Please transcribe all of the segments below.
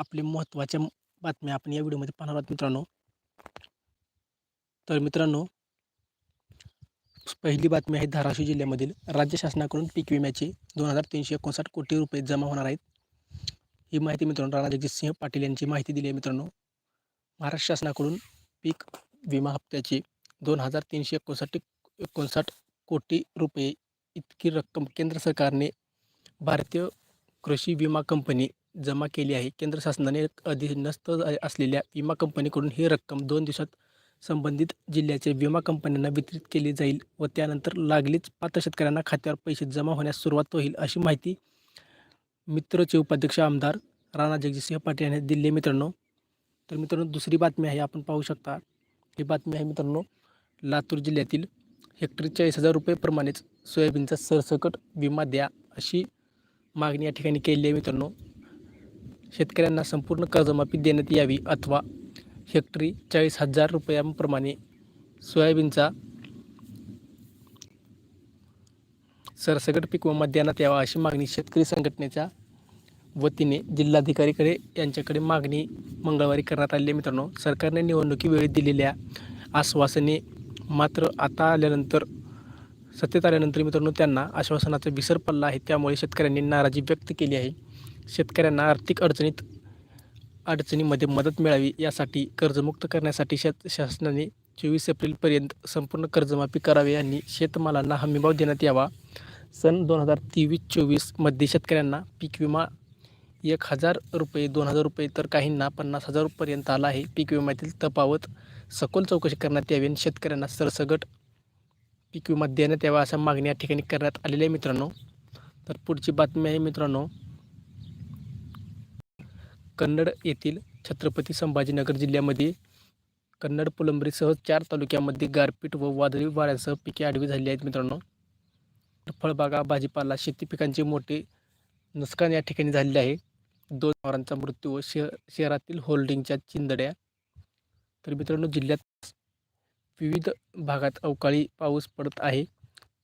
आपले महत्त्वाच्या बातम्या आपण या व्हिडिओमध्ये पाहणार आहोत मित्रांनो. तर मित्रांनो पहिली बातमी आहे धाराशिव जिल्ह्यामधील राज्य शासनाकडून पीक विम्याचे दोन हजार तीनशे एकोणसाठ कोटी रुपये जमा होणार आहेत. ही माहिती मित्रांनो राणा जगजितसिंह पाटील यांची माहिती दिली आहे मित्रांनो. महाराष्ट्र शासनाकडून पीक विमा हप्त्याचे दोन हजार तीनशे एकोणसाठ एकोणसाठ कोटी रुपये इतकी रक्कम केंद्र सरकारने भारतीय कृषी विमा कंपनी जमा केली आहे. केंद्र शासनाने अधीनस्थ असलेल्या विमा कंपनीकडून ही रक्कम दोन दिवसात संबंधित जिल्ह्याच्या विमा कंपन्यांना वितरित केली जाईल व त्यानंतर लागलीच पात्र शेतकऱ्यांना खात्यावर पैसे जमा होण्यास सुरुवात होईल अशी माहिती मित्रचे उपाध्यक्ष आमदार राणा जगजितसिंह पाटील यांनी दिली आहे. मित्रांनो तर मित्रांनो दुसरी बातमी आहे आपण पाहू शकता. ही बातमी आहे मित्रांनो लातूर जिल्ह्यातील हेक्टरी चाळीस हजार रुपयेप्रमाणेच सोयाबीनचा सरसकट विमा द्या अशी मागणी या ठिकाणी केली आहे मित्रांनो. शेतकऱ्यांना संपूर्ण कर्जमाफी देण्यात यावी अथवा हेक्टरी चाळीस हजार रुपयांप्रमाणे सोयाबीनचा सरसकट पीक विमा देण्यात यावा अशी मागणी शेतकरी संघटनेच्या वतीने जिल्हाधिकारीकडे यांच्याकडे मागणी मंगळवारी करण्यात आली मित्रांनो सरकारने निवडणुकीवेळी दिलेल्या आश्वासने मात्र आता आल्यानंतर सत्तेत आल्यानंतर मित्रांनो त्यांना आश्वासनाचा विसर पडला आहे. त्यामुळे शेतकऱ्यांनी नाराजी व्यक्त केली आहे. शेतकऱ्यांना आर्थिक अडचणीत अडचणीमध्ये मदत मिळावी यासाठी कर्जमुक्त करण्यासाठी शेत शासनाने चोवीस एप्रिलपर्यंत संपूर्ण कर्जमाफी करावी आणि शेतमालांना हमीभाव देण्यात यावा. सन दोन हजार तेवीस चोवीसमध्ये शेतकऱ्यांना पीक विमा एक हजार रुपये दोन हजार रुपये तर काहींना पन्नास हजार आला आहे. पीक विम्यातील तफावत सखोल चौकशी करण्यात यावी आणि शेतकऱ्यांना सरसगट पीक विमा देण्यात यावा अशा मागणी या ठिकाणी करण्यात आलेल्या आहे मित्रांनो. तर पुढची बातमी आहे मित्रांनो. कन्नड येथील छत्रपती संभाजीनगर जिल्ह्यामध्ये कन्नड फुलंब्रीसह चार तालुक्यामध्ये गारपीट व वादळी वाऱ्यासह पिके आडवी झाली आहेत मित्रांनो. फळबागा भाजीपाला शेती पिकांचे मोठे नुकसान या ठिकाणी झालेले आहे. दोन जनावरांचा मृत्यू व शह शहरातील होल्डिंगच्या चिंदड्या. तर मित्रांनो जिल्ह्यात विविध भागात अवकाळी पाऊस पडत आहे.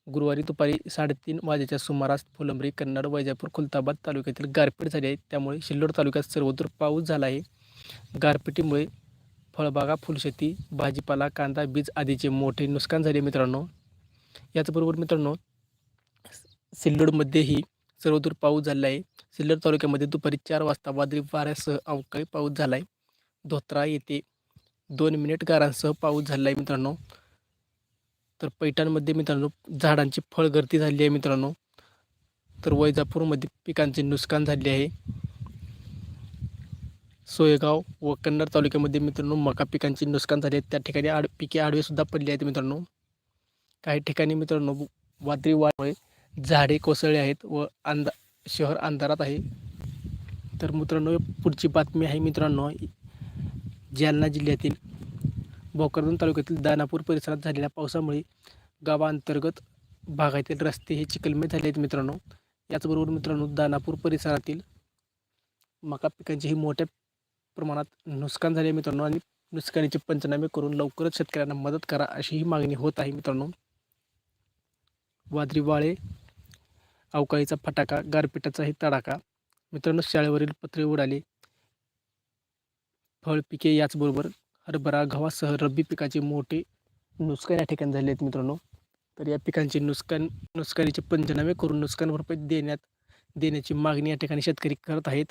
गुरुवारी दुपारी साडेतीन वाजेच्या सुमारास फुलंब्री कन्नड वैजापूर खुलताबाद तालुक्यातील गारपीट झाली आहे. त्यामुळे सिल्लोड तालुक्यात सर्वदूर पाऊस झाला आहे. गारपिटीमुळे फळबागा फुलशेती भाजीपाला कांदा बीज आदीचे मोठे नुकसान झाले मित्रांनो. याचबरोबर मित्रांनो सिल्लोडमध्येही सर्वदूर पाऊस झाला आहे. सिल्लोड तालुक्यामध्ये दुपारी चार वाजता वादळी वाऱ्यासह अवकाळी पाऊस झाला आहे. धोत्रा येथे दोन मिनिट गारांसह पाऊस झाला आहे मित्रांनो. तर पैठणमध्ये मित्रांनो झाडांची फळगर्दी झाली आहे मित्रांनो. तर वैजापूरमध्ये पिकांचे नुकसान झाले आहे. सोयगाव व कन्नड तालुक्यामध्ये मित्रांनो मका पिकांचे नुकसान झाले त्या ठिकाणी आड पिके आडवेसुद्धा पडली आहेत मित्रांनो. काही ठिकाणी मित्रांनो वादळी वाढमुळे झाडे कोसळले आहेत व अंधा शहर अंधारात आहे. तर मित्रांनो पुढची बातमी आहे मित्रांनो जालना जिल्ह्यातील भोकरदन तालुक्यातील दानापूर परिसरात झालेल्या पावसामुळे गावांतर्गत भागातील रस्ते हे चिकलमे झाले आहेत मित्रांनो. याचबरोबर मित्रांनो दानापूर परिसरातील मका पिकांचेही मोठ्या प्रमाणात नुकसान झाले मित्रांनो आणि नुकसानीचे पंचनामे करून लवकरच शेतकऱ्यांना मदत करा अशी ही मागणी होत आहे मित्रांनो. वादळी वाळे अवकाळीचा फटाका गारपिटाचाही तडाखा मित्रांनो शाळेवरील पत्रे उडाले फळपिके याचबरोबर हरभरा गव्हासह रब्बी पिकाचे मोठे नुकसान या ठिकाणी झाले आहेत मित्रांनो. तर या पिकांचे नुकसान नुकसानीचे पंचनामे करून नुकसान भरपाई देण्यात देण्याची मागणी या ठिकाणी शेतकरी करत आहेत.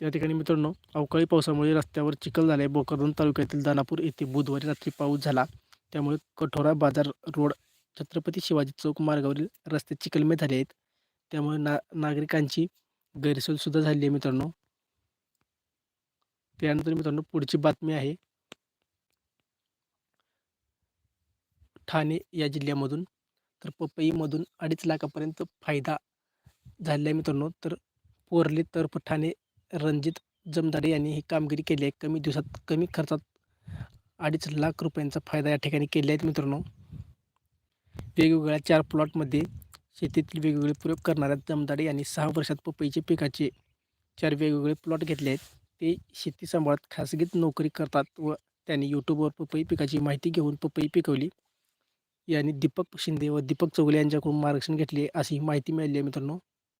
त्या ठिकाणी मित्रांनो अवकाळी पावसामुळे रस्त्यावर चिखल झाले भोकरदन तालुक्यातील दानापूर येथे बुधवारी रात्री पाऊस झाला. त्यामुळे कठोरा बाजार रोड छत्रपती शिवाजी चौक मार्गावरील रस्ते चिखलमे झाले आहेत. त्यामुळे ना नागरिकांची गैरसोयसुद्धा झाली आहे मित्रांनो. त्यानंतर मित्रांनो पुढची बातमी आहे. ठाणे या जिल्ह्यामधून तर पपईमधून अडीच लाखापर्यंत फायदा झालेला आहे मित्रांनो. तर पोरली तर्फ ठाणे रणजित जमदाडे यांनी ही कामगिरी केली आहे. कमी दिवसात कमी खर्चात अडीच लाख रुपयांचा फायदा या ठिकाणी केले आहेत मित्रांनो. वेगवेगळ्या चार प्लॉटमध्ये शेतीतील वेगवेगळे प्रयोग करणाऱ्या जमदाडे यांनी सहा वर्षात पपईचे पिकाचे चार वेगवेगळे प्लॉट घेतले आहेत. ते शेती सांभाळत खासगीत नोकरी करतात व त्यांनी यूट्यूबवर पपई पिकाची माहिती घेऊन पपई पिकवली. यांनी दीपक शिंदे व दीपक चौगले यांच्याकडून मार्गदर्शन घेतले अशी माहिती मिळाली आहे मित्रांनो.